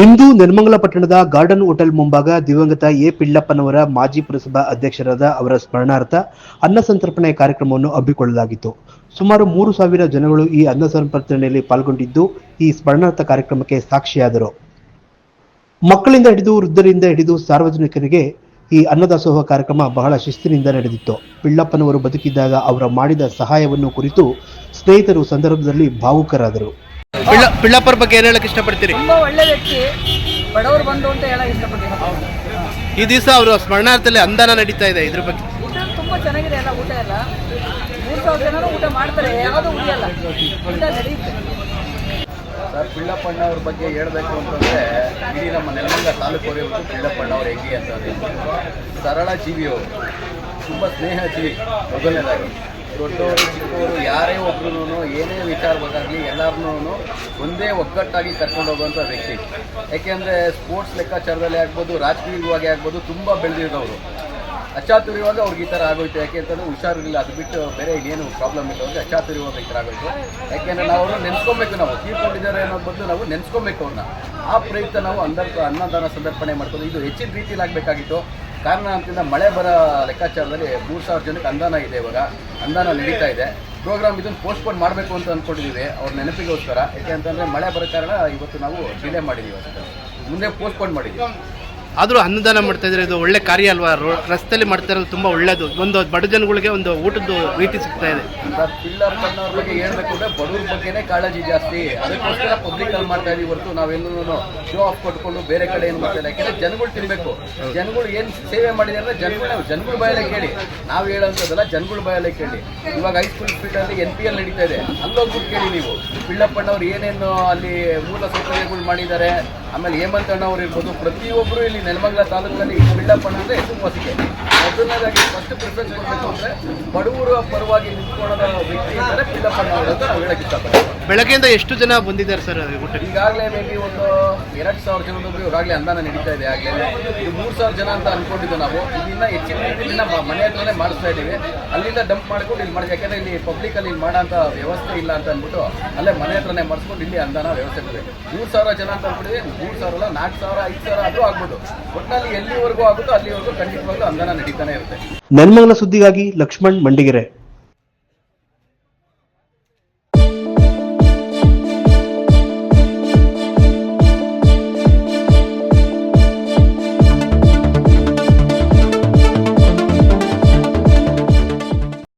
ಇಂದು ನಿರ್ಮಂಗಲ ಪಟ್ಟಣದ garden hotel ಮುಂಭಾಗ ದಿವಂಗತ ಎ ಪಿಳ್ಳಪ್ಪನವರ ಮಾಜಿ ಪುರಸಭಾ ಅಧ್ಯಕ್ಷರಾದ ಅವರ ಸ್ಮರಣಾರ್ಥ ಅನ್ನ ಸಂತರ್ಪಣೆ ಕಾರ್ಯಕ್ರಮವನ್ನು ಹಮ್ಮಿಕೊಳ್ಳಲಾಗಿತ್ತು. ಸುಮಾರು ಮೂರು ಸಾವಿರ ಜನಗಳು ಈ ಅನ್ನ ಸಂತರ್ಪಣೆಯಲ್ಲಿ ಪಾಲ್ಗೊಂಡಿದ್ದು ಈ ಸ್ಮರಣಾರ್ಥ ಕಾರ್ಯಕ್ರಮಕ್ಕೆ ಸಾಕ್ಷಿಯಾದರು. ಮಕ್ಕಳಿಂದ ಹಿಡಿದು ವೃದ್ಧರಿಂದ ಹಿಡಿದು ಸಾರ್ವಜನಿಕರಿಗೆ ಈ ಅನ್ನದಾಸೋಹ ಕಾರ್ಯಕ್ರಮ ಬಹಳ ಶಿಸ್ತಿನಿಂದ ನಡೆದಿತ್ತು. ಪಿಳ್ಳಪ್ಪನವರು ಬದುಕಿದ್ದಾಗ ಅವರ ಮಾಡಿದ ಸಹಾಯವನ್ನು ಕುರಿತು ಸ್ನೇಹಿತರು ಸಂದರ್ಭದಲ್ಲಿ ಭಾವುಕರಾದರು. ಪಿಳ್ಳಪ್ಪರ ಬಗ್ಗೆ ಏನು ಹೇಳಕ್ ಇಷ್ಟಪಡ್ತೀರಿ? ತುಂಬ ಒಳ್ಳೆ ವ್ಯಕ್ತಿ. ಬಡವರು ಬಂದು ಅಂತ ಹೇಳಕ್ ಇಷ್ಟಪಡ್ತೀನಿ. ಈ ದಿವಸ ಅವರು ಸ್ಮರಣಾರ್ಥದಲ್ಲಿ ಅಂದಾನ ನಡೀತಾ ಇದೆ ಇದ್ರ ಬಗ್ಗೆ. ಊಟ ತುಂಬ ಚೆನ್ನಾಗಿದೆ ಎಲ್ಲ ಊಟ ಎಲ್ಲ. ಮೂರು ಸಾವಿರ ಜನರು ಊಟ ಮಾಡ್ತಾರೆ ಯಾವುದು ಉಳಿಯಲ್ಲ. ಊಟ ನಡೆಯುತ್ತೆ ಸರ್ ಪಿಳ್ಳಪ್ಪಣ್ಣ ಅವ್ರ ಬಗ್ಗೆ ಹೇಳಬೇಕು ಅಂತಂದ್ರೆ ಇಡೀ ನಮ್ಮ ನೆಲಮಂಗ ತಾಲೂಕು ಹೊತ್ತು ಪಿಳ್ಳಪ್ಪಣ್ಣ ಅವ್ರ ಹೆಂಗೆ ಅಂತ ಸರಳ ಜೀವಿ ಅವರು ತುಂಬ ಸ್ನೇಹ ಜೀವಿ ಮೊದಲನೇದಾಗಿ. ದೊಡ್ಡವರು, ಚಿಕ್ಕವರು, ಯಾರೇ ಒಬ್ರು ಏನೇ ವಿಚಾರ ಬಂದಾಗಲಿ ಎಲ್ಲರನ್ನೂ ಒಂದೇ ಒಗ್ಗಟ್ಟಾಗಿ ಕರ್ಕೊಂಡು ಹೋಗುವಂಥ ವ್ಯಕ್ತಿ. ಯಾಕೆಂದರೆ ಸ್ಪೋರ್ಟ್ಸ್ ಲೆಕ್ಕಾಚಾರದಲ್ಲಿ ಆಗ್ಬೋದು, ರಾಜಕೀಯವಾಗಿ ಆಗ್ಬೋದು, ತುಂಬ ಬೆಳೆದಿರೋರು. ಅಚಾತುರ್ಯವಾಗಿ ಅವ್ರಿಗೆ ಈ ಥರ ಆಗೋಯ್ತು. ಯಾಕೆ ಅಂತಂದ್ರೆ ಹುಷಾರಿಲ್ಲ ಅದು ಬಿಟ್ಟು ಬೇರೆ ಇನ್ನೇನು ಪ್ರಾಬ್ಲಮ್ ಇಲ್ಲ. ಅವ್ರಿಗೆ ಅಚಾತುರ್ಯವಾಗಿ ಈ ಥರ ಆಗೋಯ್ತು. ಯಾಕೆಂದ್ರೆ ನಾವು ಅವ್ರನ್ನ ನೆನೆಸ್ಕೊಬೇಕು ನಾವು. ತೀರ್ಕೊಂಡಿದ್ದಾರೆ ಅನ್ನೋ ಬಂದು ನಾವು ನೆನೆಸ್ಕೊಬೇಕು ಅವ್ರನ್ನ. ಆ ಪ್ರಯುಕ್ತ ನಾವು ಅಂದರ್ ಅನ್ನದಾನ ಸಂದರ್ಪಣೆ ಮಾಡ್ಕೊಂಡು, ಇದು ಹೆಚ್ಚಿನ ರೀತಿಯಲ್ಲಿ ಆಗಬೇಕಾಗಿತ್ತು. ಕಾರಣ ಅಂತಂದ್ರೆ ಮಳೆ ಬರೋ ಲೆಕ್ಕಾಚಾರದಲ್ಲಿ ಮೂರು ಸಾವಿರ ಜನಕ್ಕೆ ಅಂದಾನ ಇದೆ ಇವಾಗ. ಅಂದಾನ ನಡೀತಾ ಇದೆ. ಪ್ರೋಗ್ರಾಮ್ ಇದನ್ನು ಪೋಸ್ಟ್ಪೋನ್ ಮಾಡಬೇಕು ಅಂತ ಅಂದ್ಕೊಂಡಿದ್ದೀವಿ ಅವ್ರ ನೆನಪಿಗೋಸ್ಕರ. ಯಾಕೆ ಅಂತಂದರೆ ಮಳೆ ಬರೋ ಕಾರಣ ಇವತ್ತು ನಾವು ಡಿಲೇ ಮಾಡಿದ್ದೀವಿ ಅಷ್ಟೇ. ಮುಂದೆ ಪೋಸ್ಟ್ಪೋನ್ ಮಾಡಿದ್ದೀವಿ ಆದರೂ ಅನ್ನದಾನ ಮಾಡ್ತಾ ಇದು ಒಳ್ಳೆ ಕಾರ್ಯ ಅಲ್ವಾ? ರಸ್ತೆಯಲ್ಲಿ ಮಾಡ್ತಾ ಇರೋದು ತುಂಬಾ ಒಳ್ಳೇದು. ಒಂದು ಬಡ ಜನಗಳಿಗೆ ಒಂದು ಊಟದ ರೀತಿ ಸಿಗ್ತಾ ಇದೆ. ಸರ್ ಬಗ್ಗೆ ಹೇಳ್ಬೇಕು ಬಡವ್ರ ಬಗ್ಗೆನೇ ಕಾಳಜಿ ಜಾಸ್ತಿ. ಅದಕ್ಕೋಸ್ಕರ ಪಬ್ಲಿಕ್ ಅಲ್ಲಿ ಮಾಡ್ತಾ ಇದೀವಿ ಹೊರತು ನಾವೆಲ್ಲೂ ಶೋ ಆಫ್ ಕೊಟ್ಕೊಂಡು ಬೇರೆ ಕಡೆ ಏನು ಮಾಡ್ತಾ ಇಲ್ಲ. ಯಾಕಂದ್ರೆ ಜನಗಳು ತಿನ್ಬೇಕು. ಜನಗಳು ಏನು ಸೇವೆ ಮಾಡಿದೆ ಅಂದ್ರೆ ಜನಗಳು ಜನಗಳ ಬಾಯಲ್ಲೇ ಕೇಳಿ. ನಾವು ಹೇಳೋಂಥದ್ದಲ್ಲ ಜನಗಳ ಬಾಯಲ್ಲೇ ಕೇಳಿ. ಇವಾಗ ಹೈಸ್ಕೂಲ್ ಫೀಲ್ಡ್ ಅಲ್ಲಿ ಎನ್ ಪಿ ಎಲ್ ನಡೀತಾ ಇದೆ. ಅಲ್ಲೋಗ್ಬಿಟ್ಟು ಕೇಳಿ ನೀವು. ಪಿಳ್ಳಪ್ಪಣ್ಣವ್ರು ಏನೇನು ಅಲ್ಲಿ ಮೂಲ ಸೌಕರ್ಯಗಳು ಮಾಡಿದ್ದಾರೆ. ಆಮೇಲೆ ಹೇಮಂತಣ್ಣವ್ರು ಇರ್ಬೋದು. ಪ್ರತಿಯೊಬ್ಬರು ಇಲ್ಲಿ ನೆಲಮಂಗಲ ತಾಲೂಕಲ್ಲಿ ಅನ್ನೋದೇ ತುಂಬ ಹೆಸರುವಾಸಿಗೆ ಮೊದಲನೇದಾಗಿ ಫಸ್ಟ್ ಪ್ರಿಫರೆನ್ಸ್ ಕೊಡಬೇಕು ಅಂದ್ರೆ ಬಡವರ ಪರವಾಗಿ ನಿಂತ್ಕೊಳ್ಳೋದ ವ್ಯಕ್ತಿ ಅಂದರೆ ಅವರು ಅಂತ ನಾವು ಹೇಳಕ್ ಇಷ್ಟಪಡ್ತೀವಿ ಬೆಳಗ್ಗೆಯಿಂದ ಎಷ್ಟು ಜನ ಬಂದಿದ್ದಾರೆ ಸರ್ ಈಗಾಗಲೇ ಮೇ ಬಿ ಒಂದು ಎರಡು ಸಾವಿರ ಜನದೊಬ್ಬರು ಇವಾಗಲೇ ಅಂದಾನ ನಡೀತಾ ಇದೆ ಆಗಲೇ ಇದು. ಮೂರು ಸಾವಿರ ಜನ ಅಂತ ಅನ್ಕೊಂಡಿದ್ದು ನಾವು. ಇದನ್ನ ಹೆಚ್ಚಿನ ರೀತಿಯಿಂದ ಮನೆ ಹತ್ರನೇ ಮಾಡಿಸ್ತಾ ಇದ್ದೀವಿ. ಅಲ್ಲಿಂದ ಡಂಪ್ ಮಾಡ್ಕೊಂಡು ಇಲ್ಲಿ ಮಾಡಿ ಯಾಕಂದ್ರೆ ಇಲ್ಲಿ ಪಬ್ಲಿಕ್ ಅಲ್ಲಿ ಇಲ್ಲಿ ಮಾಡೋಂಥ ವ್ಯವಸ್ಥೆ ಇಲ್ಲ ಅಂತ ಅಂದ್ಬಿಟ್ಟು ಅಲ್ಲೇ ಮನೆ ಹತ್ರನೇ ಮಾಡಿಸ್ಕೊಂಡು ಇಲ್ಲಿ ಅಂದಾನ ವ್ಯವಸ್ಥೆ ಇದೆ ಮೂರು ಸಾವಿರ ಜನ ಅಂತ ಅನ್ಕೊಂಡಿದ್ವಿ ಮೂರು ಸಾವಿರ ಅಲ್ಲ ನಾಲ್ಕು ಸಾವಿರ ಐದು ಸಾವಿರ ಅದು ಆಗ್ಬಿಟ್ಟು ಒಟ್ಟಿನಲ್ಲಿ ಎಲ್ಲಿವರೆಗೂ ಆಗುತ್ತೋ ಅಲ್ಲಿವರೆಗೂ ಖಂಡಿತವಾಗ್ಲೂ ಅಂದಾನ ನಡೀತಾನೆ ಇರುತ್ತೆ. ಸುದ್ದಿಗಾಗಿ ಲಕ್ಷ್ಮಣ್ ಮಂಡಿಗೆರೆ.